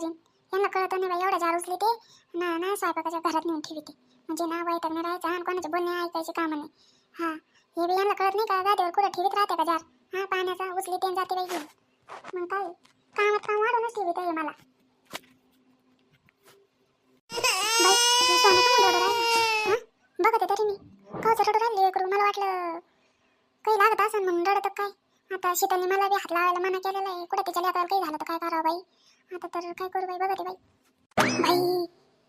करीन. यांना कळत नाही बाई एवढ्या जार उचली ते. ना ना स्वयंपाकाच्या घरात नेऊन ठेवते म्हणजे ना वैताग नाही राहायचं आणि कोणाचे बोलणे ऐकायची कामं नाही हा हे बी यांना कळत नाही का? गादीवर कुठं ठेवीत राहते का जार हा पाण्याचा उचली ते जाते बाई घेऊन मग काय? कामात काम वाढूनच ठेवीत आहे मला बाई हे सोनं का रडू राहिलं हा बघते तरी मी कावचं रडू राहिली करू मला वाटलं काही लागत असेल म्हणून रडत काय आता शीतलने मला बी हात लावायला मना केलेला आहे. कुठे तिच्या लेकाला काही झालं तर काय करावं बाई? आता तर काय करू बाई? बघा बघते बाई. बाई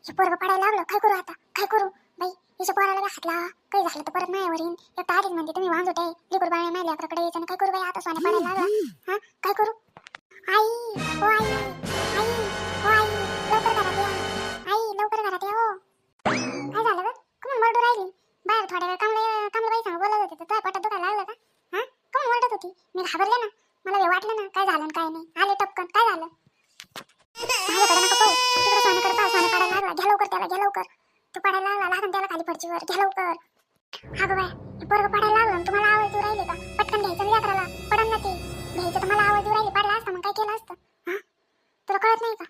हे पोरग पडायला लागलं काय करू आता? काय करू? बाई हिच्या पोराला बी हात लावा. काही झालं तर परत मायावर येईन. एक आधीच म्हणते तुम्ही वांज आहे. लिकूर बाळ्या माझ्या लेकराकडे यायचं काय करू बाई? आता सोन्या पडायला लागला हा? काय करू? आई ओ आई. घाबरले ना? मला हे वाटलं ना? काय झालं काय नाही? आले टपकन. काय झालं? घ्या लवकर त्याला घ्या लवकर. तू पडायला लागला. लागून त्याला खाली फडचीवर घ्या लवकर. अगं बाय पोरग पडायला लागलं तुम्हाला आवाज येऊ राहिली का? पटकन घ्यायचं लेकराला पडन ना ते. घ्यायचं आवाज येऊ राहिली. पडला असता मग काय केलं असतं? हा? तुला कळत नाही का?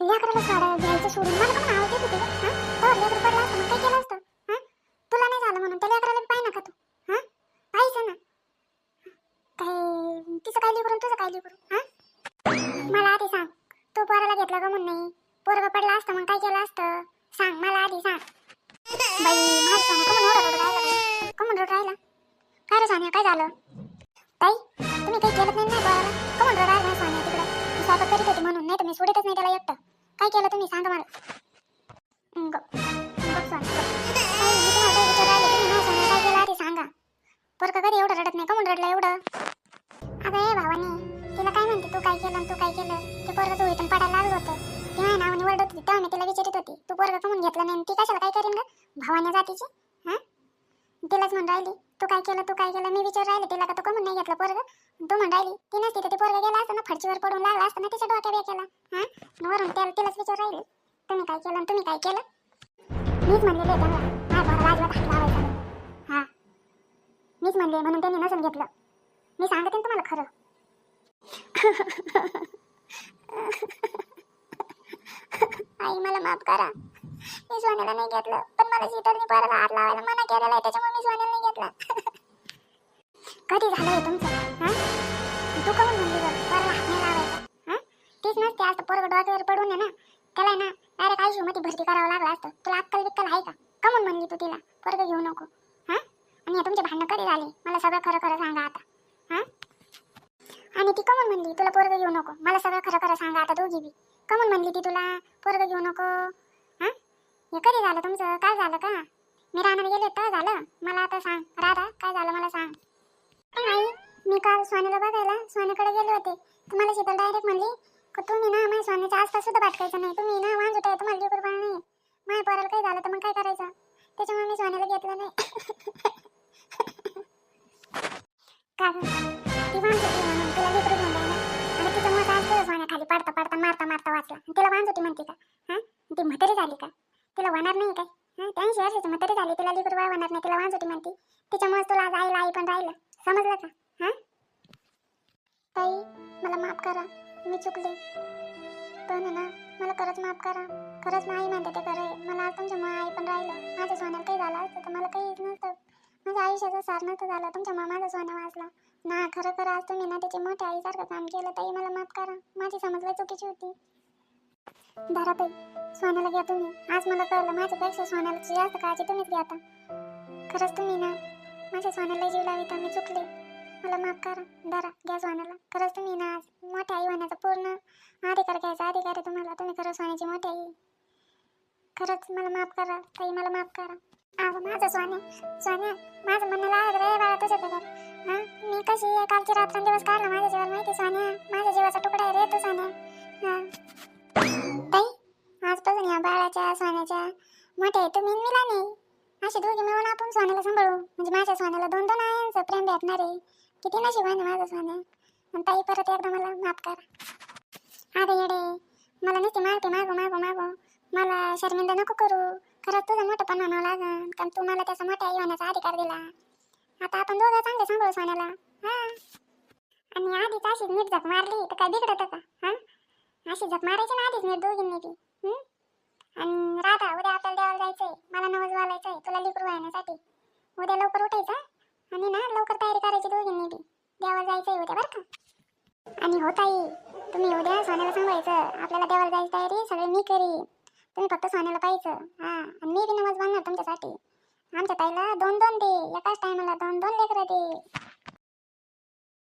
लेकराला सोडा घ्यायचं सोडून. मला पण आवाज येत होते हा? हो, तर लेकर पडला असतं मग काय केलं असतं हा तुला नाही झालं म्हणून त्या लेकराला पाहिजे ना का तू हा पाहिजे ना काय तिचं काय लिकरून तुझं हा? मला आधी सांग. तू पोराला घेतलं का म्हणून नाही? पोरग पडला असतं मग काय केलं असतं? सांग मला आधी सांग. बाई माझं सोनं कमून ओरडत होतं कमून रडत राहिला? काय रे सोन्या काय झालं? ताई तुम्ही काही केलं नाही ना पोराला? कमून रडत राहिला सोन्या तिकडे? मी स्वयंपाक करीत होती म्हणून नाही तुम्ही सोडतच नाही त्याला एकटं. काय केलं तुम्ही? सांगा मला. केलं आणि तू इथून ते पडायला लागलं होतं. तेव्हा ना नावाने ओरडत होती तेव्हा मी तिला विचारित होती तू पोरग कमून घेतलं नाही ती कशाला काय करीन ग? भावाने जातीची हा? तिलाच म्हणून राहिली तू काय केलं तू काय केलं? मी विचार राहिले तिला का तू कमून नाही घेतलं पोरग? तू म्हणून राहिली ती नसती तर ते पोरग गेला असतं ना फडचीवर पडून लागला असतं ना तिच्या डोक्या केला हा? वरून त्याला तिलाच विचार राहिले तुम्ही काय केलं आणि तुम्ही काय केलं? मीच म्हणलेले त्यांना माझ्या पोराला अजिबात हात लावायचा हा. मीच म्हणले म्हणून त्यांनी नसून घेतलं. मी सांगते ना तुम्हाला खरं. आई मला माफ करा. मी सोन्याला नाही घेतलं पण मला शीतलने पोराला हात लावायला मना केलेला आहे त्याच्यामुळे मी सोन्याला नाही घेतला. कधी झालं हे तुमचं? हा? तू कमून म्हणली बरं? पोराला हात नाही लावायचा. हा? तीच नसते आज पोरग डोक्यावर पडून आहे ना. त्याला ना डायरेक्ट आयुष्यमध्ये भरती करावं लागलं असतं. तुला अक्कल बिक्कल आहे का? कमून म्हणली तू तिला पोरग घेऊ नको. हा? आणि तुमचे भांडणं कधी झाले? मला सगळं खरं खरं सांगा आता. हा? आणि ती कमून म्हणली तुला पोरग घेऊ नको. मला सगळं खरं खरं सांगा आता दोघी बी. कमून म्हणली ती तुला पोरग घेऊ नको. हा? हे कधी झालं तुमचं? काय झालं का? मी रानात गेले तर झालं? मला आता सांग. राधा काय झालं मला सांग. आई मी काल सोन्याला बघायला सोन्याकडे गेले होते. तुम्हाला शीतल डायरेक्ट म्हणली का तुम्ही ना माझ्या स्वामीच्या आसपास सुद्धा पाठवायचं नाही. तुम्ही ना वांज होताय तुम्हाला देऊ बाळ नाही. माझ्या पोराला काही झालं तर मग काय करायचं? त्याच्यामुळे मी सोन्याला घेतलं नाही. कारण मारता वाचला तिला वाहन होती म्हणते का? हां? ती म्हातारी झाली का? तिला होणार नाही काय? हा? त्याऐंशी वर्षाची म्हातारी झाली. तिला लिकर बाळ होणार नाही. तिला वाहन होती म्हणते. त्याच्यामुळे तुला आज आईला आई पण राहिलं. समजलं का? हां? ताई मला माफ करा. मी चुकले. पण आहे ना मला खरंच माफ करा. खरंच नाही म्हणते ते खरं आहे मला आज तुमच्यामुळे आई पण राहिलं माझ्या सोन्याला काही झालं असतं तर मला काही नसतं. माझ्या आयुष्याचं सार नसतं झालं. तुमच्या माझं सोनं वाचला. ना खरं खरं आज तुम्ही ना त्याची मोठ्या आईसारखं काम केलं. ताई मला माफ करा. माझी समजलं चुकीची होती. धरा ताई सोन्याला घ्या तुम्ही. आज मला कळलं माझ्यापेक्षा सोन्याला जास्त काळजी तुम्हीच घ्या आता. खरंच तुम्ही ना माझ्या सोन्याला जीव लाविता मी चुकले. मला माफ करा धरा घ्या सोन्याला. खरंच तुम्ही ना आज मोठ्या आई होण्याचा पूर्ण अधिकार घ्यायचा अधिकार आहे तुम्हाला. तुम्ही खरं सोन्याची मोठी आई. खरंच मला माफ करा ताई मला माफ करा. अगं माझं सोने सोन्या माझं म्हणणं लागत रे बाळा तुझ्याकडे हां मी कशी आहे? कालची रात्रंदिवस काढला माझ्या जीवाला माहिती सोन्या? माझ्या जीवाचा तुकडा आहे रे तू सोन्या. हा. आजपासून या बाळाच्या सोन्याच्या. मोठ्या आहे तुम्ही मिला नाही असे दोघे मिळून आपण सोन्याला सांभाळू. म्हणजे माझ्या सोन्याला दोन दोन आयांचं प्रेम भेटणार आहे. किती नशिबाने माझं सोन्या. आणि ताई परत एकदा मला माफ करा. अरे येडे मला नुसती मागते मागो मागो मागो. मला शर्मिंदा नको करू. खरंच तुझं मोठं पण म्हणावं लागन. कारण तू मला त्याचा मोठ्या आई अधिकार दिला. आता आपण दोघं चांगले सांभाळू सोन्याला. हां. आणि आधीच अशीच नीट झक मारली तर काय बिघडत का हा? अशी झक मारायची ना आधीच नीट दोघींनी बी. आणि राधा उद्या आपल्याला देवाला जायचंय. मला नवस घालायचंय तुला लिकरू वाहण्यासाठी उद्या लवकर उठायचं आणि ना लवकर तयारी करायची दोघींनी बी. देवाला जायचंय उद्या बरं का? आणि हो ताई तुम्ही उद्या सोन्याला सांगायचं आपल्याला देवाला जायची तयारी सगळे मी करीन. तुम्ही फक्त सोन्याला पाहायचं हा? आणि मी बी नवस बांधणार तुमच्यासाठी. आमच्या ताईला दोन दोन दे. एकाच टायमाला दोन दोन लेकरं दे.